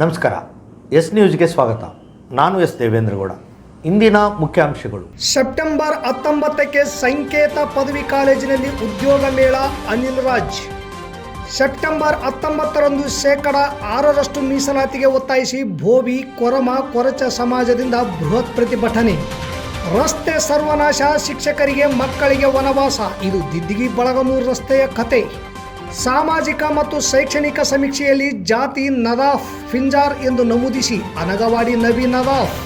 ನಮಸ್ಕಾರ. ಎಸ್ ನ್ಯೂಸ್ಗೆ ಸ್ವಾಗತ. ನಾನು ಎಸ್ ದೇವೇಂದ್ರಗೌಡ ಇಂದಿನ ಮುಖ್ಯಾಂಶಗಳು. ಸೆಪ್ಟೆಂಬರ್ ಹತ್ತೊಂಬತ್ತಕ್ಕೆ ಸಂಕೇತ ಪದವಿ ಕಾಲೇಜಿನಲ್ಲಿ ಉದ್ಯೋಗ ಮೇಳ ಅನಿಲ್ ರಾಜ್. ಸೆಪ್ಟೆಂಬರ್ ಹತ್ತೊಂಬತ್ತರಂದು ಶೇಕಡ ಆರರಷ್ಟು ಮೀಸಲಾತಿಗೆ ಒತ್ತಾಯಿಸಿ ಭೋವಿ ಕೊರಮ ಕೊರಚ ಸಮಾಜದಿಂದ ಬೃಹತ್ ಪ್ರತಿಭಟನೆ. ರಸ್ತೆ ಸರ್ವನಾಶ ಶಿಕ್ಷಕರಿಗೆ ಮಕ್ಕಳಿಗೆ ವನವಾಸ. ಇದು ದಿದ್ದಿಗಿ ಬಳಗನೂರು ರಸ್ತೆಯ ಕತೆ. ಸಾಮಾಜಿಕ ಮತ್ತು ಶೈಕ್ಷಣಿಕ ಸಮೀಕ್ಷೆಯಲ್ಲಿ ಜಾತಿ ನದಾಫ್ ಫಿಂಜಾರ್ ಎಂದು ನಮೂದಿಸಿ ಅನಗವಾಡಿ ನವಿ ನದಾಫ್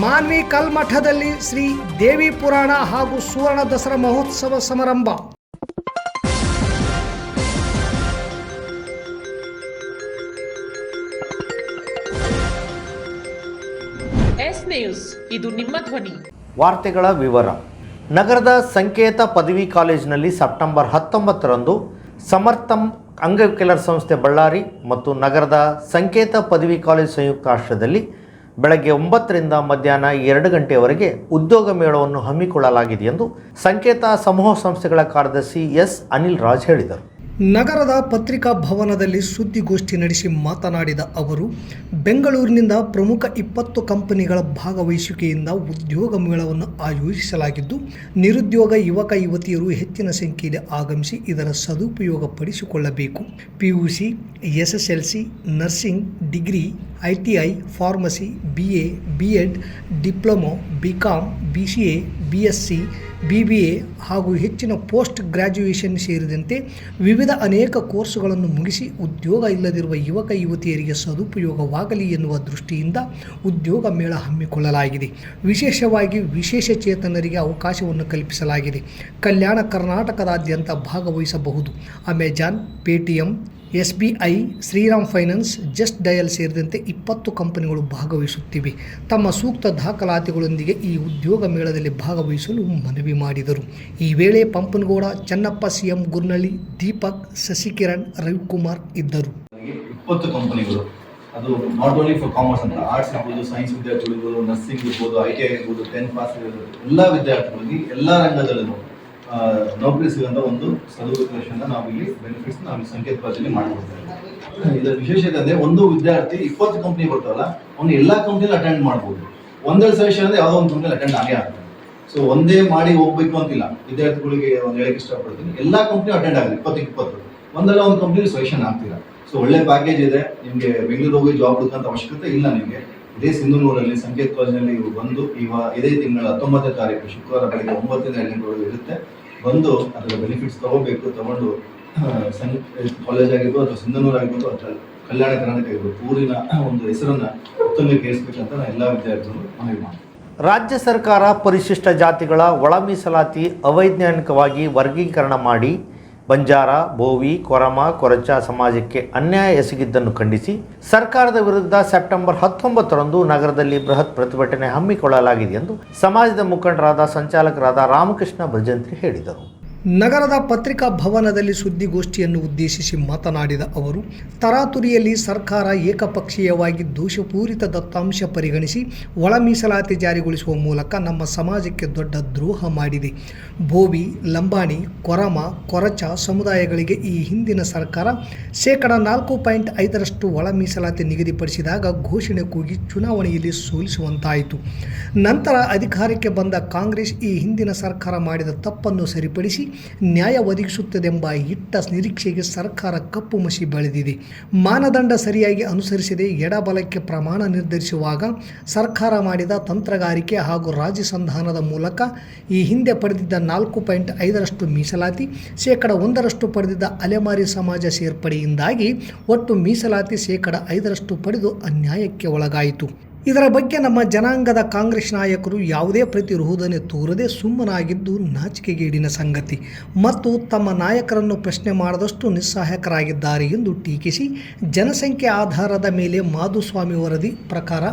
ಮಾನ್ವಿ ಕಲ್ಮಠದಲ್ಲಿ ಶ್ರೀ ದೇವಿ ಪುರಾಣ ಹಾಗೂ ಸುವರ್ಣ ದಸರಾ ಮಹೋತ್ಸವ ಸಮಾರಂಭ. ಎಸ್ ನ್ಯೂಸ್ ಇದು ನಿಮ್ಮ ಧ್ವನಿ. ವಾರ್ತೆಗಳ ವಿವರ. ನಗರದ ಸಂಕೇತ ಪದವಿ ಕಾಲೇಜಿನಲ್ಲಿ ಸೆಪ್ಟೆಂಬರ್ ಹತ್ತೊಂಬತ್ತರಂದು ಸಮರ್ಥಂ ಅಂಗವಿಕಲರ ಸಂಸ್ಥೆ ಬಳ್ಳಾರಿ ಮತ್ತು ನಗರದ ಸಂಕೇತ ಪದವಿ ಕಾಲೇಜು ಸಂಯುಕ್ತ ಆಶ್ರಯದಲ್ಲಿ ಬೆಳಗ್ಗೆ ಒಂಬತ್ತರಿಂದ ಮಧ್ಯಾಹ್ನ ಎರಡು ಗಂಟೆಯವರೆಗೆ ಉದ್ಯೋಗ ಮೇಳವನ್ನು ಹಮ್ಮಿಕೊಳ್ಳಲಾಗಿದೆ ಎಂದು ಸಂಕೇತ ಸಮೂಹ ಸಂಸ್ಥೆಗಳ ಕಾರ್ಯದರ್ಶಿ ಎಸ್ ಅನಿಲ್ ರಾಜ್ ಹೇಳಿದರು. ನಗರದ ಪತ್ರಿಕಾ ಭವನದಲ್ಲಿ ಸುದ್ದಿಗೋಷ್ಠಿ ನಡೆಸಿ ಮಾತನಾಡಿದ ಅವರು, ಬೆಂಗಳೂರಿನಿಂದ ಪ್ರಮುಖ ಇಪ್ಪತ್ತು ಕಂಪನಿಗಳ ಭಾಗವಹಿಸುವಿಕೆಯಿಂದ ಉದ್ಯೋಗ ಮೇಳವನ್ನು ಆಯೋಜಿಸಲಾಗಿದ್ದು, ನಿರುದ್ಯೋಗ ಯುವಕ ಯುವತಿಯರು ಹೆಚ್ಚಿನ ಸಂಖ್ಯೆಯಲ್ಲಿ ಆಗಮಿಸಿ ಇದರ ಸದುಪಯೋಗ ಪಡಿಸಿಕೊಳ್ಳಬೇಕು PUC, SSLC, nursing, degree, I pharmacy, B A, B Ed, diploma, B Com B C A, B S C B B A ಹಾಗೂ ಹೆಚ್ಚಿನ ಪೋಸ್ಟ್ ಗ್ರ್ಯಾಜುಯೇಷನ್ ಸೇರಿದಂತೆ ವಿವಿಧ ಅನೇಕ ಕೋರ್ಸುಗಳನ್ನು ಮುಗಿಸಿ ಉದ್ಯೋಗ ಇಲ್ಲದಿರುವ ಯುವಕ ಯುವತಿಯರಿಗೆ ಸದುಪಯೋಗವಾಗಲಿ ಎನ್ನುವ ದೃಷ್ಟಿಯಿಂದ ಉದ್ಯೋಗ ಮೇಳ ಹಮ್ಮಿಕೊಳ್ಳಲಾಗಿದೆ. ವಿಶೇಷವಾಗಿ ವಿಶೇಷ ಚೇತನರಿಗೆ ಅವಕಾಶವನ್ನು ಕಲ್ಪಿಸಲಾಗಿದೆ. ಕಲ್ಯಾಣ ಕರ್ನಾಟಕದಾದ್ಯಂತ ಭಾಗವಹಿಸಬಹುದು. Amazon Paytm S B I Shriram finance, just dial ಸೇರಿದಂತೆ ಇಪ್ಪತ್ತು ಕಂಪನಿಗಳು ಭಾಗವಹಿಸುತ್ತಿವೆ. ತಮ್ಮ ಸೂಕ್ತ ದಾಖಲಾತಿಗಳೊಂದಿಗೆ ಈ ಉದ್ಯೋಗ ಮೇಳದಲ್ಲಿ ಭಾಗವಹಿಸಲು ಮನವಿ ಮಾಡಿದರು. ಈ ವೇಳೆ ಪಂಪನಗೌಡ, ಚನ್ನಪ್ಪ ಸಿಎಂ ಗುರ್ನಳ್ಳಿ, ದೀಪಕ್, ಶಶಿಕಿರಣ್, ರವಿಕುಮಾರ್ ಇದ್ದರು. ಇಪ್ಪತ್ತು ಕಂಪನಿಗಳು. ಅದು ನಾಟ್ ಓನ್ಲಿ ಫಾರ್ ಕಾಮರ್ಸ್ ಅಂತ ಆರ್ಟ್ಸ್ ಇರ್ಬೋದು ಸೈನ್ಸ್ ವಿದ್ಯಾರ್ಥಿಗಳು ನರ್ಸಿಂಗ್ ಇರ್ಬೋದು ಐ ಟಿ ಐ ಇರ್ಬೋದು ಟೆಂತ್ ಪಾಸ್ ಎಲ್ಲ ವಿದ್ಯಾರ್ಥಿಗಳಿಗೆ ಎಲ್ಲ ರಂಗದಲ್ಲೂ ನೌಕರಿ ಸಿಗುವಂತ ಒಂದು ಸದುಪಯೋಗ ನಾವು ಇಲ್ಲಿ ಬೆನಿಫಿಟ್ಸ್ ನಾವು ಸಂಕೇತ ಕಾಲೇಜಲ್ಲಿ ಮಾಡ್ಕೊಡ್ತೇವೆ. ಇದರ ವಿಶೇಷತೆ ಅಂದ್ರೆ ಒಂದು ವಿದ್ಯಾರ್ಥಿ ಇಪ್ಪತ್ತು ಕಂಪ್ನಿ ಬರ್ತಾವಲ್ಲ, ಅವ್ನು ಎಲ್ಲಾ ಕಂಪ್ನಿಲಿ ಅಟೆಂಡ್ ಮಾಡ್ಬೋದು. ಒಂದೇ ಸೆಷನ್ ಅಂದ್ರೆ ಯಾವುದೋ ಒಂದು ಕಂಪ್ನಿಲಿ ಅಟೆಂಡ್ ಆಗೇ ಆಗ್ತದೆ. ಸೊ ಒಂದೇ ಮಾಡಿ ಹೋಗ್ಬೇಕು ಅಂತಿಲ್ಲ. ವಿದ್ಯಾರ್ಥಿಗಳಿಗೆ ಒಂದು ಹೇಳಕ್ಕೆ ಇಷ್ಟಪಡ್ತೀನಿ. ಎಲ್ಲಾ ಕಂಪ್ನಿ ಅಟೆಂಡ್ ಆಗಲಿ ಇಪ್ಪತ್ತಕ್ಕೆ ಇಪ್ಪತ್ತು ಒಂದಲ್ಲ ಒಂದು ಕಂಪ್ನಿ ಸೆಲೆಕ್ಷನ್ ಆಗ್ತೀರಾ ಸೊ ಒಳ್ಳೆ ಪ್ಯಾಕೇಜ್ ಇದೆ. ನಿಮಗೆ ಬೆಂಗಳೂರು ಹೋಗಿ ಜಾಬ್ ಹುಡುಕಂತ ಅವಶ್ಯಕತೆ ಇಲ್ಲ ನಿಮಗೆ. ಇದೇ ಸಿಂಧುನೂರಲ್ಲಿ ಸಂಕೇತ್ ಕಾಲೇಜಿನಲ್ಲಿ ಇವ್ರು ಬಂದು ಇವ ಇದೇ ತಿಂಗಳ ಹತ್ತೊಂಬತ್ತನೇ ತಾರೀಕು ಶುಕ್ರವಾರ ಬೆಳಗ್ಗೆ ಒಂಬತ್ತನೇ ಹಳ್ಳಿಗಳು ಇರುತ್ತೆ. ಬಂದು ಅದರ ಬೆನಿಫಿಟ್ಸ್ ತಗೋಬೇಕು, ತಗೊಂಡು ಸನ್ ಕಾಲೇಜ್ ಆಗಿರ್ಬೋದು ಅಥವಾ ಸಿಂಧನೂರು ಆಗಿರ್ಬೋದು ಅಥವಾ ಕಲ್ಯಾಣ ಕರ್ನಾಟಕ ಆಗಿರ್ಬೋದು, ಊರಿನ ಒಂದು ಹೆಸರನ್ನ ಉತ್ತಮಕ್ಕೆ ಅಂತ ನಾನು ಎಲ್ಲ ವಿದ್ಯಾರ್ಥಿಗಳು ಮನವಿ ಮಾಡ್ತೀನಿ. ರಾಜ್ಯ ಸರ್ಕಾರ ಪರಿಶಿಷ್ಟ ಜಾತಿಗಳ ಒಳ ಮೀಸಲಾತಿ ಅವೈಜ್ಞಾನಿಕವಾಗಿ ವರ್ಗೀಕರಣ ಮಾಡಿ ಬಂಜಾರ, ಬೋವಿ, ಕೊರಮ, ಕೊರಚ ಸಮಾಜಕ್ಕೆ ಅನ್ಯಾಯ ಎಸಗಿದ್ದನ್ನು ಖಂಡಿಸಿ ಸರ್ಕಾರದ ವಿರುದ್ಧ ಸೆಪ್ಟೆಂಬರ್ ಹತ್ತೊಂಬತ್ತರಂದು ನಗರದಲ್ಲಿ ಬೃಹತ್ ಪ್ರತಿಭಟನೆ ಹಮ್ಮಿಕೊಳ್ಳಲಾಗಿದೆ ಎಂದು ಸಮಾಜದ ಮುಖಂಡರಾದ ಸಂಚಾಲಕರಾದ ರಾಮಕೃಷ್ಣ ಭಜಂತ್ರಿ ಹೇಳಿದರು. ನಗರದ ಪತ್ರಿಕಾ ಭವನದಲ್ಲಿ ಸುದ್ದಿಗೋಷ್ಠಿಯನ್ನು ಉದ್ದೇಶಿಸಿ ಮಾತನಾಡಿದ ಅವರು, ತರಾತುರಿಯಲ್ಲಿ ಸರ್ಕಾರ ಏಕಪಕ್ಷೀಯವಾಗಿ ದೋಷಪೂರಿತ ದತ್ತಾಂಶ ಪರಿಗಣಿಸಿ ಒಳ ಮೀಸಲಾತಿ ಜಾರಿಗೊಳಿಸುವ ಮೂಲಕ ನಮ್ಮ ಸಮಾಜಕ್ಕೆ ದೊಡ್ಡ ದ್ರೋಹ ಮಾಡಿದೆ. ಬೋವಿ ಲಂಬಾಣಿ, ಕೊರಮ, ಕೊರಚ ಸಮುದಾಯಗಳಿಗೆ ಈ ಹಿಂದಿನ ಸರ್ಕಾರ ಶೇಕಡ ನಾಲ್ಕು ಪಾಯಿಂಟ್ ಐದರಷ್ಟು ಒಳ ಮೀಸಲಾತಿ ನಿಗದಿಪಡಿಸಿದಾಗ ಘೋಷಣೆ ಕೂಗಿ ಚುನಾವಣೆಯಲ್ಲಿ ಸೋಲಿಸುವಂತಾಯಿತು. ನಂತರ ಅಧಿಕಾರಕ್ಕೆ ಬಂದ ಕಾಂಗ್ರೆಸ್ ಈ ಹಿಂದಿನ ಸರ್ಕಾರ ಮಾಡಿದ ತಪ್ಪನ್ನು ಸರಿಪಡಿಸಿ ನ್ಯಾಯ ಒದಗಿಸುತ್ತದೆಂಬ ಇಟ್ಟ ನಿರೀಕ್ಷೆಗೆ ಸರ್ಕಾರ ಕಪ್ಪು ಮಸಿ ಬೆಳೆದಿದೆ. ಮಾನದಂಡ ಸರಿಯಾಗಿ ಅನುಸರಿಸದೆ ಎಡಬಲಕ್ಕೆ ಪ್ರಮಾಣ ನಿರ್ಧರಿಸುವಾಗ ಸರ್ಕಾರ ಮಾಡಿದ ತಂತ್ರಗಾರಿಕೆ ಹಾಗೂ ರಾಜಸಂಧಾನದ ಮೂಲಕ ಈ ಹಿಂದೆ ಪಡೆದಿದ್ದ ನಾಲ್ಕು ಪಾಯಿಂಟ್ ಐದರಷ್ಟು ಮೀಸಲಾತಿ, ಶೇಕಡ ಒಂದರಷ್ಟು ಪಡೆದಿದ್ದ ಅಲೆಮಾರಿ ಸಮಾಜ ಸೇರ್ಪಡೆಯಿಂದಾಗಿ ಒಟ್ಟು ಮೀಸಲಾತಿ ಶೇಕಡ ಐದರಷ್ಟು ಪಡೆದು ಅನ್ಯಾಯಕ್ಕೆ ಒಳಗಾಯಿತು. ಇದರ ಬಗ್ಗೆ ನಮ್ಮ ಜನಾಂಗದ ಕಾಂಗ್ರೆಸ್ ನಾಯಕರು ಯಾವುದೇ ಪ್ರತಿರೋಧನೆ ತೋರದೆ ಸುಮ್ಮನಾಗಿದ್ದು ನಾಚಿಕೆಗೇಡಿನ ಸಂಗತಿ. ಮತ್ತು ತಮ್ಮ ನಾಯಕರನ್ನು ಪ್ರಶ್ನೆ ಮಾಡದಷ್ಟು ನಿಸ್ಸಹಾಯಕರಾಗಿದ್ದಾರೆ ಎಂದು ಟೀಕಿಸಿ, ಜನಸಂಖ್ಯೆ ಆಧಾರದ ಮೇಲೆ ಮಾಧುಸ್ವಾಮಿ ವರದಿ ಪ್ರಕಾರ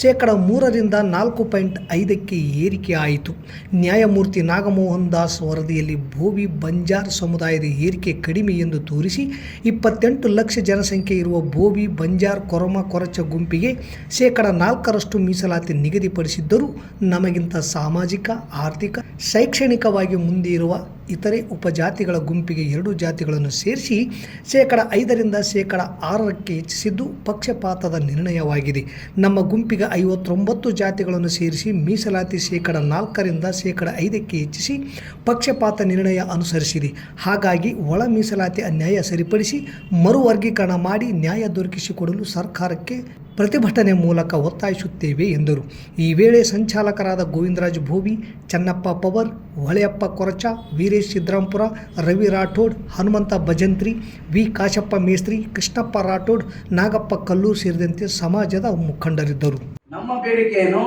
ಶೇಕಡ ಮೂರರಿಂದ ನಾಲ್ಕು ಪಾಯಿಂಟ್ ಐದಕ್ಕೆ ಏರಿಕೆ ಆಯಿತು. ನ್ಯಾಯಮೂರ್ತಿ ನಾಗಮೋಹನ್ ದಾಸ್ ವರದಿಯಲ್ಲಿ ಭೋವಿ ಬಂಜಾರ್ ಸಮುದಾಯದ ಏರಿಕೆ ಕಡಿಮೆ ಎಂದು ತೋರಿಸಿ, ಇಪ್ಪತ್ತೆಂಟು ಲಕ್ಷ ಜನಸಂಖ್ಯೆ ಇರುವ ಭೋವಿ ಬಂಜಾರ್ ಕೊರಮ ಕೊರಚ ಗುಂಪಿಗೆ ಶೇಕಡ ನಾಲ್ಕರಷ್ಟು ಮೀಸಲಾತಿ ನಿಗದಿಪಡಿಸಿದ್ದರೂ ನಮಗಿಂತ ಸಾಮಾಜಿಕ, ಆರ್ಥಿಕ, ಶೈಕ್ಷಣಿಕವಾಗಿ ಮುಂದೆ ಇರುವ ಇತರೆ ಉಪಜಾತಿಗಳ ಗುಂಪಿಗೆ ಎರಡು ಜಾತಿಗಳನ್ನು ಸೇರಿಸಿ ಶೇಕಡ ಐದರಿಂದ ಶೇಕಡ ಆರಕ್ಕೆ ಹೆಚ್ಚಿಸಿದ್ದು ಪಕ್ಷಪಾತದ ನಿರ್ಣಯವಾಗಿದೆ. ನಮ್ಮ ಗುಂಪಿಗೆ ಐವತ್ತೊಂಬತ್ತು ಜಾತಿಗಳನ್ನು ಸೇರಿಸಿ ಮೀಸಲಾತಿ ಶೇಕಡ ನಾಲ್ಕರಿಂದ ಶೇಕಡ ಐದಕ್ಕೆ ಹೆಚ್ಚಿಸಿ ಪಕ್ಷಪಾತ ನಿರ್ಣಯ ಅನುಸರಿಸಿದೆ. ಹಾಗಾಗಿ ಒಳ ಮೀಸಲಾತಿ ಅನ್ಯಾಯ ಸರಿಪಡಿಸಿ ಮರುವರ್ಗೀಕರಣ ಮಾಡಿ ನ್ಯಾಯ ದೊರಕಿಸಿಕೊಡಲು ಸರ್ಕಾರಕ್ಕೆ ಪ್ರತಿಭಟನೆ ಮೂಲಕ ಒತ್ತಾಯಿಸುತ್ತೇವೆ ಎಂದರು. ಈ ವೇಳೆ ಸಂಚಾಲಕರಾದ ಗೋವಿಂದರಾಜ್ ಭೋವಿ, ಚನ್ನಪ್ಪ ಪವರ್, ಹೊಳೆಯಪ್ಪ ಕೊರಚ, ವೀರೇಶ್ ಸಿದ್ದರಾಂಪುರ ರವಿ ರಾಠೋಡ್, ಹನುಮಂತ ಭಜಂತ್ರಿ, ವಿ ಕಾಶಪ್ಪ ಮೇಸ್ತ್ರಿ, ಕೃಷ್ಣಪ್ಪ ರಾಠೋಡ್, ನಾಗಪ್ಪ ಕಲ್ಲು ಸೇರಿದಂತೆ ಸಮಾಜದ ಮುಖಂಡರಿದ್ದರು. ನಮ್ಮ ಬೇಡಿಕೆಯನ್ನು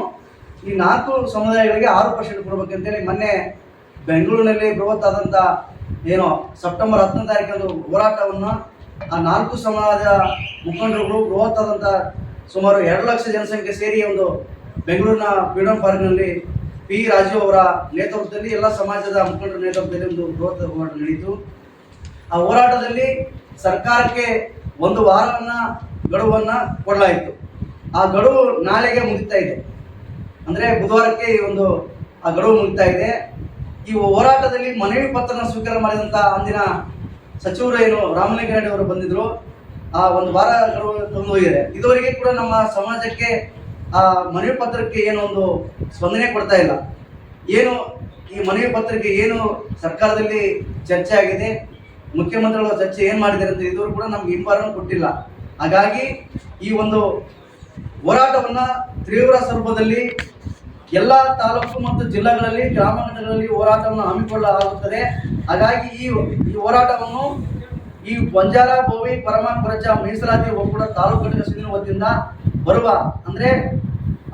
ಈ ನಾಲ್ಕು ಸಮುದಾಯಗಳಿಗೆ ಆರು ಪರ್ಸೆಂಟ್ ಕೊಡಬೇಕಂತೇಳಿ ಮೊನ್ನೆ ಬೆಂಗಳೂರಿನಲ್ಲಿ ಬೃಹತ್ತಾದಂಥ ಏನು ಸೆಪ್ಟೆಂಬರ್ ಹತ್ತನೇ ತಾರೀಕಂದು ಹೋರಾಟವನ್ನು ಆ ನಾಲ್ಕು ಸಮಾಜದ ಮುಖಂಡರುಗಳು ಬೃಹತ್ತಾದಂಥ ಸುಮಾರು ಎರಡು ಲಕ್ಷ ಜನಸಂಖ್ಯೆ ಸೇರಿ ಒಂದು ಬೆಂಗಳೂರಿನ ಫ್ರೀಡಂ ಪಾರ್ಕ್ನಲ್ಲಿ ಪಿ ರಾಜು ಅವರ ನೇತೃತ್ವದಲ್ಲಿ ಎಲ್ಲ ಸಮಾಜದ ಮುಖಂಡರ ನೇತೃತ್ವದಲ್ಲಿ ಒಂದು ಬೃಹತ್ ಹೋರಾಟ ನಡೆಯಿತು ಆ ಹೋರಾಟದಲ್ಲಿ ಸರ್ಕಾರಕ್ಕೆ ಒಂದು ವಾರವನ್ನ ಗಡುವನ್ನ ಕೊಡಲಾಯಿತು. ಆ ಗಡುವು ನಾಳೆಗೆ ಮುಗಿತಾ ಇದೆ. ಅಂದ್ರೆ ಬುಧವಾರಕ್ಕೆ ಈ ಒಂದು ಆ ಗಡುವು ಮುಗಿತಾ ಇದೆ. ಈ ಹೋರಾಟದಲ್ಲಿ ಮನವಿ ಪತ್ರನ ಸ್ವೀಕಾರ ಮಾಡಿದಂತ ಅಂದಿನ ಸಚಿವರು ಏನು ರಾಮಲಿಂಗಾರೆಡ್ಡಿ ಅವರು ಬಂದಿದ್ರು. ಆ ಒಂದು ವಾರ ತಂದು ಹೋಗಿದೆ ಇದುವರೆಗೆ ಕೂಡ ನಮ್ಮ ಸಮಾಜಕ್ಕೆ, ಆ ಮನವಿ ಪತ್ರಕ್ಕೆ ಏನು ಒಂದು ಸ್ಪಂದನೆ ಕೊಡ್ತಾ ಇಲ್ಲ. ಏನು ಈ ಮನವಿ ಪತ್ರಕ್ಕೆ ಏನು ಸರ್ಕಾರದಲ್ಲಿ ಚರ್ಚೆ ಆಗಿದೆ, ಮುಖ್ಯಮಂತ್ರಿಗಳ ಚರ್ಚೆ ಏನು ಮಾಡಿದ್ದಾರೆ ಅಂತ ಇದುವರೆಗೂ ಕೂಡ ನಮ್ಗೆ ಹಿಂಬಾರನ್ನು ಕೊಟ್ಟಿಲ್ಲ. ಹಾಗಾಗಿ ಈ ಒಂದು ಹೋರಾಟವನ್ನ ತೀವ್ರ ಸ್ವರೂಪದಲ್ಲಿ ಎಲ್ಲ ತಾಲೂಕು ಮತ್ತು ಜಿಲ್ಲೆಗಳಲ್ಲಿ, ಗ್ರಾಮ ಘಟಕಗಳಲ್ಲಿ ಹೋರಾಟವನ್ನು ಹಮ್ಮಿಕೊಳ್ಳಲಾಗುತ್ತದೆ. ಹಾಗಾಗಿ ಈ ಈ ಹೋರಾಟವನ್ನು ಈ ಬಂಜಾರ ಪರಮ ಪ್ರಜ ಮೀಸಲಾತಿ ಒಕ್ಕೂಟ ತಾಲೂಕು ಘಟಕ ಸಮಿತಿ ವತಿಯಿಂದ ಬರುವ ಅಂದ್ರೆ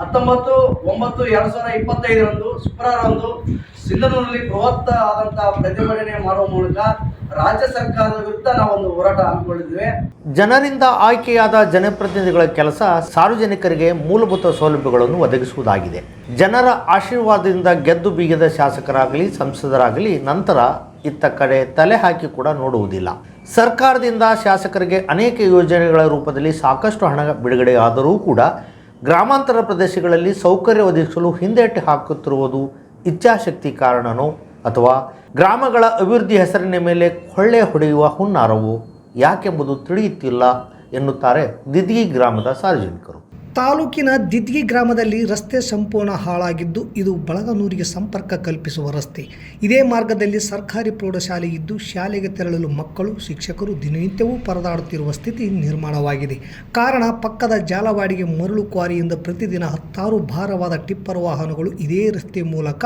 ಹತ್ತೊಂಬತ್ತು, ಒಂಬತ್ತು, ಎರಡ್ ಸಾವಿರದ ಇಪ್ಪತ್ತೈದರಂದು ಶುಕ್ರವಾರಂದು ಸಿಂಧನೂರಿನಲ್ಲಿ ಬೃಹತ್ ಆದಂತಹ ಪ್ರತಿಭಟನೆ ಮಾಡುವ ಮೂಲಕ ರಾಜ್ಯ ಸರ್ಕಾರದ ವಿರುದ್ಧ ನಾವೊಂದು ಹೋರಾಟ ಹಮ್ಮಿಕೊಂಡಿದ್ದೇವೆ. ಜನರಿಂದ ಆಯ್ಕೆಯಾದ ಜನಪ್ರತಿನಿಧಿಗಳ ಕೆಲಸ ಸಾರ್ವಜನಿಕರಿಗೆ ಮೂಲಭೂತ ಸೌಲಭ್ಯಗಳನ್ನು ಒದಗಿಸುವುದಾಗಿದೆ. ಜನರ ಆಶೀರ್ವಾದದಿಂದ ಗೆದ್ದು ಬೀಗದ ಶಾಸಕರಾಗಲಿ, ಸಂಸದರಾಗಲಿ ನಂತರ ಇತ್ತ ಕಡೆ ತಲೆ ಹಾಕಿ ಕೂಡ ನೋಡುವುದಿಲ್ಲ. ಸರ್ಕಾರದಿಂದ ಶಾಸಕರಿಗೆ ಅನೇಕ ಯೋಜನೆಗಳ ರೂಪದಲ್ಲಿ ಸಾಕಷ್ಟು ಹಣ ಬಿಡುಗಡೆಯಾದರೂ ಕೂಡ ಗ್ರಾಮಾಂತರ ಪ್ರದೇಶಗಳಲ್ಲಿ ಸೌಕರ್ಯ ಒದಗಿಸಲು ಹಿಂದೇಟು ಹಾಕುತ್ತಿರುವುದು ಇಚ್ಛಾಶಕ್ತಿ ಕಾರಣನೋ ಅಥವಾ ಗ್ರಾಮಗಳ ಅಭಿವೃದ್ಧಿ ಹೆಸರಿನ ಮೇಲೆ ಕೊಳ್ಳೆ ಹೊಡೆಯುವ ಹುನ್ನಾರವೋ ಯಾಕೆಂಬುದು ತಿಳಿಯುತ್ತಿಲ್ಲ ಎನ್ನುತ್ತಾರೆ ದಿದ್ಗಿ ಗ್ರಾಮದ ಸಾರ್ವಜನಿಕರು. ತಾಲೂಕಿನ ದಿದ್ಗಿ ಗ್ರಾಮದಲ್ಲಿ ರಸ್ತೆ ಸಂಪೂರ್ಣ ಹಾಳಾಗಿದ್ದು ಇದು ಬಳಗನೂರಿಗೆ ಸಂಪರ್ಕ ಕಲ್ಪಿಸುವ ರಸ್ತೆ. ಇದೇ ಮಾರ್ಗದಲ್ಲಿ ಸರ್ಕಾರಿ ಪ್ರೌಢಶಾಲೆ ಇದ್ದು ಶಾಲೆಗೆ ತೆರಳಲು ಮಕ್ಕಳು, ಶಿಕ್ಷಕರು ದಿನನಿತ್ಯವೂ ಪರದಾಡುತ್ತಿರುವ ಸ್ಥಿತಿ ನಿರ್ಮಾಣವಾಗಿದೆ. ಕಾರಣ, ಪಕ್ಕದ ಜಾಲವಾಡಿಗೆ ಮರಳು ಕ್ವಾರಿಯಿಂದ ಪ್ರತಿದಿನ ಹತ್ತಾರು ಭಾರವಾದ ಟಿಪ್ಪರ್ ವಾಹನಗಳು ಇದೇ ರಸ್ತೆ ಮೂಲಕ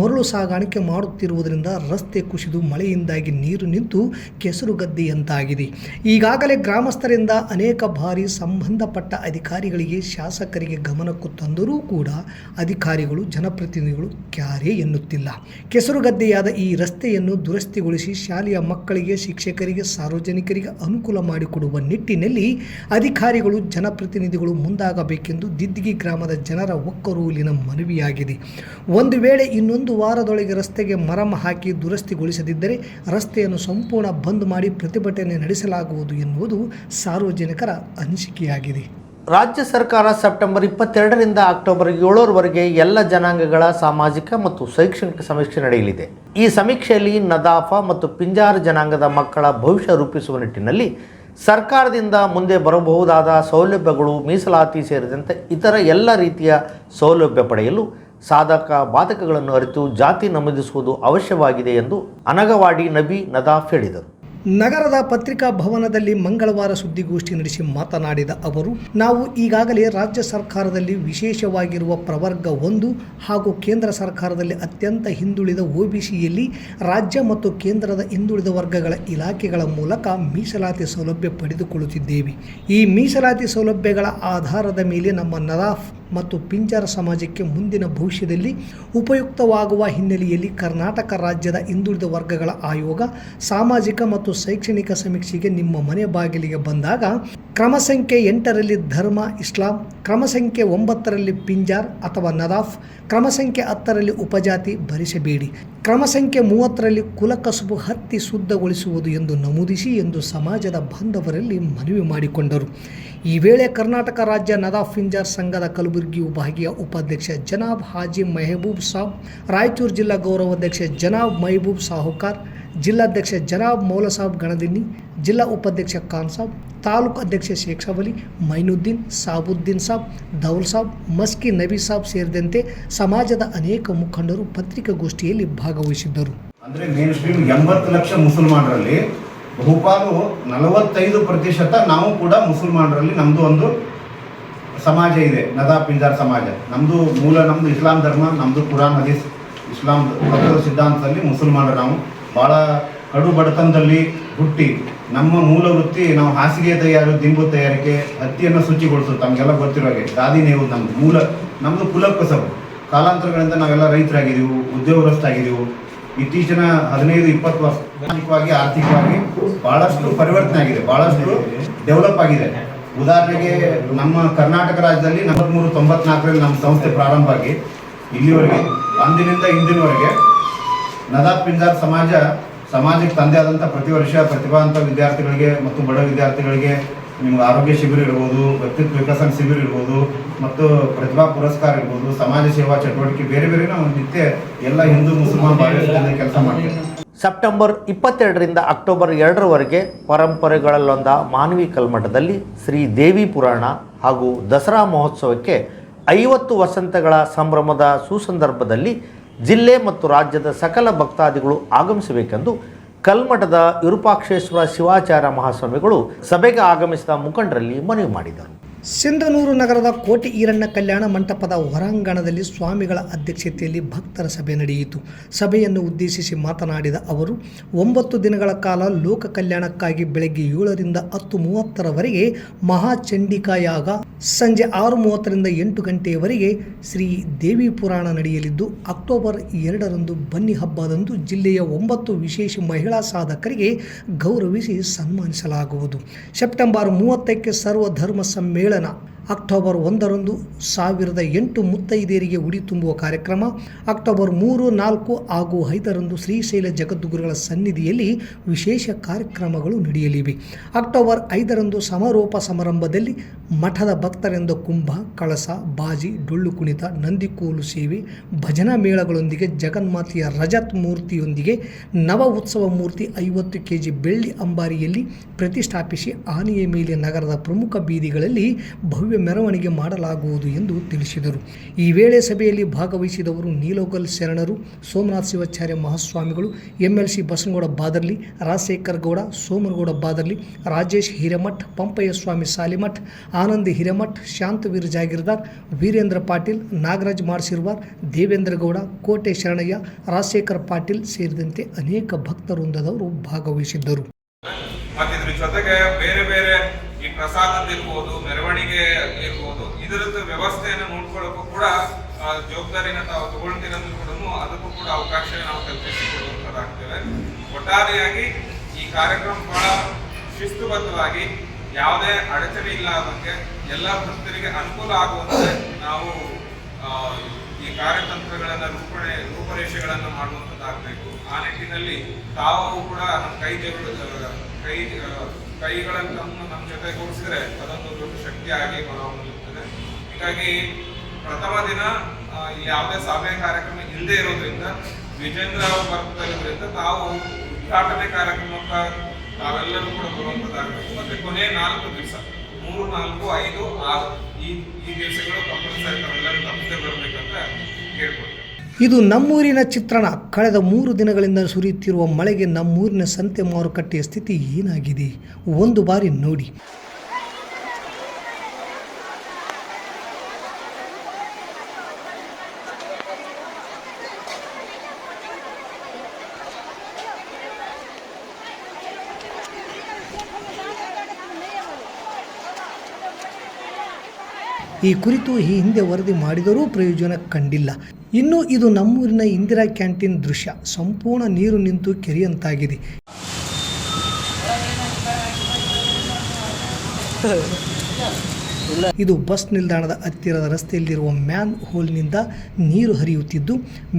ಮರಳು ಸಾಗಾಣಿಕೆ ಮಾಡುತ್ತಿರುವುದರಿಂದ ರಸ್ತೆ ಕುಸಿದು ಮಳೆಯಿಂದಾಗಿ ನೀರು ನಿಂತು ಕೆಸರುಗದ್ದೆಯಂತಾಗಿದೆ. ಈಗಾಗಲೇ ಗ್ರಾಮಸ್ಥರಿಂದ ಅನೇಕ ಬಾರಿ ಸಂಬಂಧಪಟ್ಟ ಅಧಿಕಾರಿಗಳಿಗೆ ಶಾಸಕರಿಗೆ ಗಮನಕ್ಕೂ ತಂದರೂ ಕೂಡ ಅಧಿಕಾರಿಗಳು, ಜನಪ್ರತಿನಿಧಿಗಳು ಕ್ಯಾರೆ ಎನ್ನುತ್ತಿಲ್ಲ. ಕೆಸರುಗದ್ದೆಯಾದ ಈ ರಸ್ತೆಯನ್ನು ದುರಸ್ತಿಗೊಳಿಸಿ ಶಾಲೆಯ ಮಕ್ಕಳಿಗೆ, ಶಿಕ್ಷಕರಿಗೆ, ಸಾರ್ವಜನಿಕರಿಗೆ ಅನುಕೂಲ ಮಾಡಿಕೊಡುವ ನಿಟ್ಟಿನಲ್ಲಿ ಅಧಿಕಾರಿಗಳು, ಜನಪ್ರತಿನಿಧಿಗಳು ಮುಂದಾಗಬೇಕೆಂದು ದಿದ್ದಿಗಿ ಗ್ರಾಮದ ಜನರ ಒಕ್ಕರೂಲಿನ ಮನವಿಯಾಗಿದೆ. ಒಂದು ವೇಳೆ ಇನ್ನೊಂದು ವಾರದೊಳಗೆ ರಸ್ತೆಗೆ ಮರಮ ಹಾಕಿ ದುರಸ್ತಿಗೊಳಿಸದಿದ್ದರೆ ರಸ್ತೆಯನ್ನು ಸಂಪೂರ್ಣ ಬಂದ್ ಮಾಡಿ ಪ್ರತಿಭಟನೆ ನಡೆಸಲಾಗುವುದು ಎನ್ನುವುದು ಸಾರ್ವಜನಿಕರ ಅನಿಸಿಕೆಯಾಗಿದೆ. ರಾಜ್ಯ ಸರ್ಕಾರ ಸೆಪ್ಟೆಂಬರ್ ಇಪ್ಪತ್ತೆರಡರಿಂದ ಅಕ್ಟೋಬರ್ ಏಳರವರೆಗೆ ಎಲ್ಲ ಜನಾಂಗಗಳ ಸಾಮಾಜಿಕ ಮತ್ತು ಶೈಕ್ಷಣಿಕ ಸಮೀಕ್ಷೆ ನಡೆಯಲಿದೆ. ಈ ಸಮೀಕ್ಷೆಯಲ್ಲಿ ನದಾಫ ಮತ್ತು ಪಿಂಜಾರ ಜನಾಂಗದ ಮಕ್ಕಳ ಭವಿಷ್ಯ ರೂಪಿಸುವ ನಿಟ್ಟಿನಲ್ಲಿ ಸರ್ಕಾರದಿಂದ ಮುಂದೆ ಬರಬಹುದಾದ ಸೌಲಭ್ಯಗಳು ಮೀಸಲಾತಿ ಸೇರಿದಂತೆ ಇತರ ಎಲ್ಲ ರೀತಿಯ ಸೌಲಭ್ಯ ಪಡೆಯಲು ಸಾಧಕ ಬಾಧಕಗಳನ್ನು ಅರಿತು ಜಾತಿ ನಮೂದಿಸುವುದು ಅವಶ್ಯವಾಗಿದೆ ಎಂದು ಅನಗವಾಡಿ ನಬಿ ನದಾಫ್ ಹೇಳಿದರು. ನಗರದ ಪತ್ರಿಕಾ ಭವನದಲ್ಲಿ ಮಂಗಳವಾರ ಸುದ್ದಿಗೋಷ್ಠಿ ನಡೆಸಿ ಮಾತನಾಡಿದ ಅವರು, ನಾವು ಈಗಾಗಲೇ ರಾಜ್ಯ ಸರ್ಕಾರದಲ್ಲಿ ವಿಶೇಷವಾಗಿರುವ ಪ್ರವರ್ಗ ಒಂದು ಹಾಗೂ ಕೇಂದ್ರ ಸರ್ಕಾರದಲ್ಲಿ ಅತ್ಯಂತ ಹಿಂದುಳಿದ ಒಬಿಸಿಯಲ್ಲಿ ರಾಜ್ಯ ಮತ್ತು ಕೇಂದ್ರದ ಹಿಂದುಳಿದ ವರ್ಗಗಳ ಇಲಾಖೆಗಳ ಮೂಲಕ ಮೀಸಲಾತಿ ಸೌಲಭ್ಯ ಪಡೆದುಕೊಳ್ಳುತ್ತಿದ್ದೇವೆ. ಈ ಮೀಸಲಾತಿ ಸೌಲಭ್ಯಗಳ ಆಧಾರದ ಮೇಲೆ ನಮ್ಮ ನದಾಫ್ ಮತ್ತು ಪಿಂಚರ ಸಮಾಜಕ್ಕೆ ಮುಂದಿನ ಭವಿಷ್ಯದಲ್ಲಿ ಉಪಯುಕ್ತವಾಗುವ ಹಿನ್ನೆಲೆಯಲ್ಲಿ ಕರ್ನಾಟಕ ರಾಜ್ಯದ ಹಿಂದುಳಿದ ವರ್ಗಗಳ ಆಯೋಗ, ಸಾಮಾಜಿಕ ಮತ್ತು ಶೈಕ್ಷಣಿಕ ಸಮೀಕ್ಷೆಗೆ ನಿಮ್ಮ ಮನೆ ಬಾಗಿಲಿಗೆ ಬಂದಾಗ ಕ್ರಮ ಸಂಖ್ಯೆ ಎಂಟರಲ್ಲಿ ಧರ್ಮ, ಇಸ್ಲಾಂ, ಕ್ರಮ ಸಂಖ್ಯೆ ಒಂಬತ್ತರಲ್ಲಿ ಪಿಂಜಾರ್ ಅಥವಾ ನದಾಫ್, ಕ್ರಮ ಸಂಖ್ಯೆ ಹತ್ತರಲ್ಲಿ ಉಪಜಾತಿ, ಭರಿಸಬೇಡಿ. ಕ್ರಮ ಸಂಖ್ಯೆ ಮೂವತ್ತರಲ್ಲಿ ಕುಲಕಸುಬು ಹತ್ತಿ ಶುದ್ಧಗೊಳಿಸುವುದು ಎಂದು ನಮೂದಿಸಿ ಎಂದು ಸಮಾಜದ ಬಾಂಧವರಲ್ಲಿ ಮನವಿ ಮಾಡಿಕೊಂಡರು. ಈ ವೇಳೆ ಕರ್ನಾಟಕ ರಾಜ್ಯ ನದಾಫ್ ಪಿಂಜಾರ್ ಸಂಘದ ಕಲಬುರಗಿ ವಿಭಾಗೀಯ ಉಪಾಧ್ಯಕ್ಷ ಜನಾಬ್ ಹಾಜಿ ಮೆಹಬೂಬ್ ಸಾಬ್ ರಾಯಚೂರು ಜಿಲ್ಲಾ ಗೌರವಾಧ್ಯಕ್ಷ ಜನಾಬ್ ಮಹಬೂಬ್ ಸಾಹುಕಾರ್ ಜಿಲ್ಲಾಧ್ಯಕ್ಷ ಜನಾಬ್ ಮೌಲಸಾಬ್ ಗಣದಿನ್ನಿ, ಜಿಲ್ಲಾ ಉಪಾಧ್ಯಕ್ಷ ಖಾನ್ ಸಾಬ್ ತಾಲೂಕು ಅಧ್ಯಕ್ಷ ಶೇಖ್ ಮೈನುದ್ದೀನ್, ಸಾಬುದ್ದೀನ್ ಸಾಬ್, ದೌಲ್ ಸಾಬ್, ಮಸ್ಕಿ ನಬಿ ಸಾಬ್ ಸೇರಿದಂತೆ ಸಮಾಜದ ಅನೇಕ ಮುಖಂಡರು ಪತ್ರಿಕಾಗೋಷ್ಠಿಯಲ್ಲಿ ಭಾಗವಹಿಸಿದ್ದರು. ಅಂದರೆ ಮೇನ್ ಸ್ಟ್ರೀಮ್ ಎಂಬತ್ತು ಲಕ್ಷ ಮುಸಲ್ಮಾನರಲ್ಲಿ ಬಹುಪಾಲು ನಲವತ್ತೈದು ಪ್ರತಿಶತ ನಾವು ಕೂಡ ಮುಸಲ್ಮಾನರಲ್ಲಿ ನಮ್ಮದು ಒಂದು ಸಮಾಜ ಇದೆ ನದಾ ಪಿಂಜಾರ್ ಸಮಾಜ. ನಮ್ಮದು ಮೂಲ ನಮ್ಮದು ಇಸ್ಲಾಂ ಧರ್ಮ ನಮ್ಮದು ಕುರಾನ್, ಹದೀಸ್, ಇಸ್ಲಾಂ ಸಿದ್ಧಾಂತದಲ್ಲಿ ಮುಸಲ್ಮಾನರು ನಾವು ಬಹಳ ಕಡು ಬಡತನದಲ್ಲಿ ಹುಟ್ಟಿ ನಮ್ಮ ಮೂಲ ವೃತ್ತಿ ನಾವು ಹಾಸಿಗೆ ತಯಾರು, ದಿಂಬು ತಯಾರಿಕೆ, ಹತ್ತಿಯನ್ನು ಶುಚಿಗೊಳಿಸೋದು, ತಮಗೆಲ್ಲ ಗೊತ್ತಿರೋ ಹಾಗೆ. ದಾದಿ ನೇವು ನಮ್ಮ ಮೂಲ ನಮ್ಮದು ಕುಲಕ್ಕಸಬು ಕಾಲಾಂತರಗಳಿಂದ ನಾವೆಲ್ಲ ರೈತರಾಗಿದ್ದೀವಿ ಉದ್ಯೋಗಸ್ಥಾಗಿದ್ದೀವಿ ಇತ್ತೀಚಿನ ಹದಿನೈದು, ಇಪ್ಪತ್ತು ವರ್ಷ ಸಾಮಾಜಿಕವಾಗಿ ಆರ್ಥಿಕವಾಗಿ ಬಹಳಷ್ಟು ಪರಿವರ್ತನೆ ಆಗಿದೆ, ಬಹಳಷ್ಟು ಡೆವಲಪ್ ಆಗಿದೆ. ಉದಾಹರಣೆಗೆ ನಮ್ಮ ಕರ್ನಾಟಕ ರಾಜ್ಯದಲ್ಲಿ ನಲವತ್ಮೂರು ತೊಂಬತ್ನಾಲ್ಕರಲ್ಲಿ ನಮ್ಮ ಸಂಸ್ಥೆ ಪ್ರಾರಂಭ ಆಗಿ ಇಲ್ಲಿವರೆಗೆ, ಅಂದಿನಿಂದ ಇಂದಿನವರೆಗೆ ನದಾಫ್ ಪಿಂಜಾರ್ ಸಮಾಜ, ಸಮಾಜಕ್ಕೆ ತಂದೆ ಆದಂಥ ಪ್ರತಿ ವರ್ಷ ಪ್ರತಿಭಾವಂತ ವಿದ್ಯಾರ್ಥಿಗಳಿಗೆ ಮತ್ತು ಬಡ ವಿದ್ಯಾರ್ಥಿಗಳಿಗೆ ನಿಮ್ಗೆ ಆರೋಗ್ಯ ಶಿಬಿರ ಇರ್ಬೋದು, ವ್ಯಕ್ತಿತ್ವ ವಿಕಸನ ಶಿಬಿರ ಇರ್ಬೋದು, ಮತ್ತು ಪ್ರತಿಭಾ ಪುರಸ್ಕಾರ ಇರ್ಬೋದು, ಸಮಾಜ ಸೇವಾ ಚಟುವಟಿಕೆ ಬೇರೆ ಬೇರೆ ನಿತ್ಯ ಎಲ್ಲ ಹಿಂದೂ, ಮುಸಲ್ಮಾನ್ ಭಾಗದಿಂದ ಕೆಲಸ ಮಾಡ್ತೀವಿ ಸೆಪ್ಟೆಂಬರ್ ಇಪ್ಪತ್ತೆರಡರಿಂದ ಅಕ್ಟೋಬರ್ ಎರಡರವರೆಗೆ ಪರಂಪರೆಗಳಲ್ಲೊಂದ ಮಾನವಿ ಕಲ್ಮಠದಲ್ಲಿ ಶ್ರೀ ದೇವಿ ಪುರಾಣ ಹಾಗೂ ದಸರಾ ಮಹೋತ್ಸವಕ್ಕೆ ಐವತ್ತು ವಸಂತಗಳ ಸಂಭ್ರಮದ ಸುಸಂದರ್ಭದಲ್ಲಿ ಜಿಲ್ಲೆ ಮತ್ತು ರಾಜ್ಯದ ಸಕಲ ಭಕ್ತಾದಿಗಳು ಆಗಮಿಸಬೇಕೆಂದು ಕಲ್ಮಠದ ವಿರೂಪಾಕ್ಷೇಶ್ವರ ಶಿವಾಚಾರ್ಯ ಮಹಾಸ್ವಾಮಿಗಳು ಸಭೆಗೆ ಆಗಮಿಸಿದ ಮುಖಂಡರಲ್ಲಿ ಮನವಿ ಮಾಡಿದರು. ಸಿಂಧನೂರು ನಗರದ ಕೋಟಿ ಈರಣ್ಣ ಕಲ್ಯಾಣ ಮಂಟಪದ ಹೊರಾಂಗಣದಲ್ಲಿ ಸ್ವಾಮಿಗಳ ಅಧ್ಯಕ್ಷತೆಯಲ್ಲಿ ಭಕ್ತರ ಸಭೆ ನಡೆಯಿತು. ಸಭೆಯನ್ನು ಉದ್ದೇಶಿಸಿ ಮಾತನಾಡಿದ ಅವರು, ಒಂಬತ್ತು ದಿನಗಳ ಕಾಲ ಲೋಕ ಕಲ್ಯಾಣಕ್ಕಾಗಿ ಬೆಳಗ್ಗೆ ಏಳರಿಂದ ಹತ್ತು ಮೂವತ್ತರವರೆಗೆ ಮಹಾಚಂಡಿಕಾಯಾಗ ಸಂಜೆ ಆರು ಮೂವತ್ತರಿಂದ ಎಂಟು ಗಂಟೆಯವರೆಗೆ ಶ್ರೀ ದೇವಿ ಪುರಾಣ ನಡೆಯಲಿದ್ದು, ಅಕ್ಟೋಬರ್ ಎರಡರಂದು ಬನ್ನಿ ಹಬ್ಬದಂದು ಜಿಲ್ಲೆಯ ಒಂಬತ್ತು ವಿಶೇಷ ಮಹಿಳಾ ಸಾಧಕರಿಗೆ ಗೌರವಿಸಿ ಸನ್ಮಾನಿಸಲಾಗುವುದು. ಸೆಪ್ಟೆಂಬರ್ ಮೂವತ್ತಕ್ಕೆ ಸರ್ವಧರ್ಮ ಸಮ್ಮೇಳನ ஏழனா ಅಕ್ಟೋಬರ್ ಒಂದರಂದು ಸಾವಿರದ ಎಂಟು ಮುತ್ತೈದೆಯರಿಗೆ ಉಡಿ ತುಂಬುವ ಕಾರ್ಯಕ್ರಮ, ಅಕ್ಟೋಬರ್ ಮೂರು, ನಾಲ್ಕು ಹಾಗೂ ಐದರಂದು ಶ್ರೀಶೈಲ ಜಗದ್ಗುರುಗಳ ಸನ್ನಿಧಿಯಲ್ಲಿ ವಿಶೇಷ ಕಾರ್ಯಕ್ರಮಗಳು ನಡೆಯಲಿವೆ. ಅಕ್ಟೋಬರ್ ಐದರಂದು ಸಮಾರೋಪ ಸಮಾರಂಭದಲ್ಲಿ ಮಠದ ಭಕ್ತರಿಂದ ಕುಂಭ, ಕಳಸ, ಬಾಜಿ, ಡೊಳ್ಳು ಕುಣಿತ, ನಂದಿಕೋಲು ಸೇವೆ, ಭಜನಾ ಮೇಳಗಳೊಂದಿಗೆ ಜಗನ್ಮಾತೆಯ ರಜತ್ ಮೂರ್ತಿಯೊಂದಿಗೆ ನವ ಉತ್ಸವ ಮೂರ್ತಿ ಐವತ್ತು ಕೆ ಜಿ ಬೆಳ್ಳಿ ಅಂಬಾರಿಯಲ್ಲಿ ಪ್ರತಿಷ್ಠಾಪಿಸಿ ಆನೆಯ ಮೇಲೆ ನಗರದ ಪ್ರಮುಖ ಬೀದಿಗಳಲ್ಲಿ ಭವ್ಯ ಮೆರವಣಿಗೆ ಮಾಡಲಾಗುವುದು ಎಂದು ತಿಳಿಸಿದರು. ಈ ವೇಳೆ ಸಭೆಯಲ್ಲಿ ಭಾಗವಹಿಸಿದವರು ನೀಲೋಕಲ್ ಶರಣರು, ಸೋಮನಾಥ್ ಶಿವಾಚಾರ್ಯ ಮಹಾಸ್ವಾಮಿಗಳು, ಎಂಎಲ್ಸಿ ಬಸನಗೌಡ ಬಾದರ್ಲಿ, ರಾಜಶೇಖರ್ ಗೌಡ, ಸೋಮನಗೌಡ ಬಾದರ್ಲಿ, ರಾಜೇಶ್ ಹಿರೇಮಠ್, ಪಂಪಯ್ಯ ಸ್ವಾಮಿ ಸಾಲಿಮಠ್, ಆನಂದ್ ಹಿರೇಮಠ್, ಶಾಂತವೀರ್ ಜಾಗೀರ್ದಾರ್, ವೀರೇಂದ್ರ ಪಾಟೀಲ್, ನಾಗರಾಜ್ ಮಾಡ್ಸಿರ್ವಾರ್, ದೇವೇಂದ್ರ ಗೌಡ, ಕೋಟೆ ಶರಣಯ್ಯ, ರಾಜಶೇಖರ್ ಪಾಟೀಲ್ ಸೇರಿದಂತೆ ಅನೇಕ ಭಕ್ತವೃಂದದವರು ಭಾಗವಹಿಸಿದ್ದರು. ಜೊತೆಗೆ ಬೇರೆ ಬೇರೆ ಈ ಪ್ರಸಾದದ ಇರ್ಬೋದು, ಮೆರವಣಿಗೆ ಇರ್ಬೋದು, ಇದರದ್ದು ವ್ಯವಸ್ಥೆಯನ್ನು ನೋಡ್ಕೊಳ್ಳೋಕ್ಕೂ ಕೂಡ ಜವಾಬ್ದಾರಿನ ತಾವು ತಗೊಳ್ತೀರಂದ್ರೂ ಕೂಡ ಅದಕ್ಕೂ ಕೂಡ ಅವಕಾಶ ನಾವು ಕಲ್ಪಿಸಿಕೊಡುವಂಥದ್ದಾಗ್ತೇವೆ ಒಟ್ಟಾರೆಯಾಗಿ ಈ ಕಾರ್ಯಕ್ರಮ ಬಹಳ ಶಿಸ್ತುಬದ್ಧವಾಗಿ, ಯಾವುದೇ ಅಡಚಣೆ ಇಲ್ಲದಂತೆ ಎಲ್ಲ ಭಕ್ತರಿಗೆ ಅನುಕೂಲ ಆಗುವಂತೆ ನಾವು ಈ ಕಾರ್ಯತಂತ್ರಗಳನ್ನ ರೂಪಣೆ, ರೂಪರೇಷೆಗಳನ್ನು ಮಾಡುವಂಥದ್ದಾಗಬೇಕು. ಆ ನಿಟ್ಟಿನಲ್ಲಿ ತಾವು ಕೂಡ ನಮ್ಮ ಕೈ ಜಗಳ ಕೈ ಕೈಗಳನ್ನು ನಮ್ಮ ಜೊತೆ ಗೂಡಿಸಿದ್ರೆ ಅದೊಂದು ದೊಡ್ಡ ಶಕ್ತಿಯಾಗಿ ಹೊರಹೊಮ್ಮುತ್ತದೆ ಹೀಗಾಗಿ ಪ್ರಥಮ ದಿನ ಯಾವುದೇ ಸಭೆ ಕಾರ್ಯಕ್ರಮ ಇಲ್ಲದೆ ಇರೋದ್ರಿಂದ ವಿಜೇಂದ್ರ ಅವರು ಬರ್ತಾ ತಾವು ಉದ್ಘಾಟನೆ ಕಾರ್ಯಕ್ರಮಕ್ಕೆ ತಾವೆಲ್ಲರೂ ಕೂಡ ಬರುವಂತದ್ದಾಗಬೇಕು ಮತ್ತೆ ಕೊನೆ ನಾಲ್ಕು ದಿವಸ, ಮೂರು, ನಾಲ್ಕು, ಐದು, ಆರು ಈ ಈ ದಿವಸಗಳು ಕಂಪಲ್ಸರಿ ತಾವೆಲ್ಲರೂ ತಪ್ಪದೆ ಬರಬೇಕಂತ ಕೇಳ್ಕೊಳ್ತೇವೆ ಇದು ನಮ್ಮೂರಿನ ಚಿತ್ರಣ. ಕಳೆದ ಮೂರು ದಿನಗಳಿಂದ ಸುರಿಯುತ್ತಿರುವ ಮಳೆಗೆ ನಮ್ಮೂರಿನ ಸಂತೆ ಮಾರುಕಟ್ಟೆಯ ಸ್ಥಿತಿ ಏನಾಗಿದೆ? ಒಂದು ಬಾರಿ ನೋಡಿ. ಈ ಕುರಿತು ಈ ಹಿಂದೆ ವರದಿ ಮಾಡಿದರೂ ಪ್ರಯೋಜನ ಕಂಡಿಲ್ಲ. ಇನ್ನು ಇದು ನಮ್ಮೂರಿನ ಇಂದಿರಾ ಕ್ಯಾಂಟೀನ್ ದೃಶ್ಯ. ಸಂಪೂರ್ಣ ನೀರು ನಿಂತು ಕೆರೆಯಂತಾಗಿದೆ. ಇದು ಬಸ್ ನಿಲ್ದಾಣದ ಹತ್ತಿರದ ರಸ್ತೆಯಲ್ಲಿರುವ ಮ್ಯಾನ್ ಹೋಲ್ನಿಂದ ನೀರು ಹರಿಯುತ್ತಿದ್ದು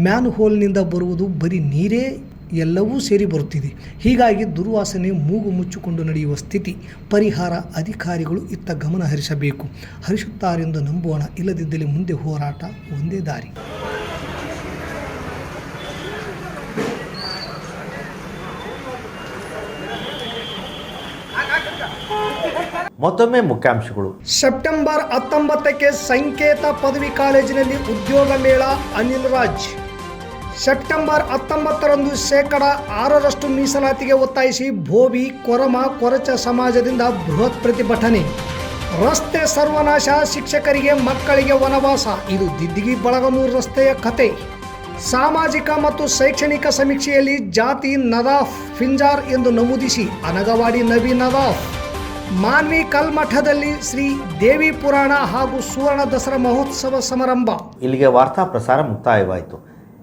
ಮ್ಯಾನ್ ಹೋಲ್ನಿಂದ ಬರುವುದು ಬರೀ ನೀರೇ ಎಲ್ಲವೂ ಸೇರಿ ಬರುತ್ತಿದೆ. ಹೀಗಾಗಿ ದುರ್ವಾಸನೆ ಮೂಗು ಮುಚ್ಚಿಕೊಂಡು ನಡೆಯುವ ಸ್ಥಿತಿ ಪರಿಹಾರ ಅಧಿಕಾರಿಗಳು ಇತ್ತ ಗಮನ ಹರಿಸಬೇಕು. ಹರಿಸುತ್ತಾರೆಂದು ನಂಬೋಣ ಇಲ್ಲದಿದ್ದಲ್ಲಿ ಮುಂದೆ ಹೋರಾಟ ಒಂದೇ ದಾರಿ. ಮತ್ತೊಮ್ಮೆ ಮುಖ್ಯಾಂಶಗಳು. ಸೆಪ್ಟೆಂಬರ್ ಹತ್ತೊಂಬತ್ತಕ್ಕೆ ಸಂಕೇತ ಪದವಿ ಕಾಲೇಜಿನಲ್ಲಿ ಉದ್ಯೋಗ ಮೇಳ ಅನಿಲ್ ರಾಜ್. ಸೆಪ್ಟೆಂಬರ್ ಹತ್ತೊಂಬತ್ತರಂದು ಶೇಕಡ ಆರರಷ್ಟು ಮೀಸಲಾತಿಗೆ ಒತ್ತಾಯಿಸಿ ಭೋವಿ ಕೊರಮ ಕೊರಚ ಸಮಾಜದಿಂದ ಬೃಹತ್ ಪ್ರತಿಭಟನೆ. ರಸ್ತೆ ಸರ್ವನಾಶ, ಶಿಕ್ಷಕರಿಗೆ ಮಕ್ಕಳಿಗೆ ವನವಾಸ, ಇದು ದಿದ್ದಿಗಿ ಬಳಗನೂರು ರಸ್ತೆಯ ಕತೆ. ಸಾಮಾಜಿಕ ಮತ್ತು ಶೈಕ್ಷಣಿಕ ಸಮೀಕ್ಷೆಯಲ್ಲಿ ಜಾತಿ ನದಾಫ್ ಫಿಂಜಾರ್ ಎಂದು ನಮೂದಿಸಿ ಅನಗವಾಡಿ ನವಿ ನದಾಫ್ ಮಾನ್ವಿ ಕಲ್ಮಠದಲ್ಲಿ ಶ್ರೀ ದೇವಿ ಪುರಾಣ ಹಾಗೂ ಸುವರ್ಣ ದಸರಾ ಮಹೋತ್ಸವ ಸಮಾರಂಭ. ಇಲ್ಲಿಗೆ ವಾರ್ತಾ ಪ್ರಸಾರ ಮುಕ್ತಾಯವಾಯಿತು.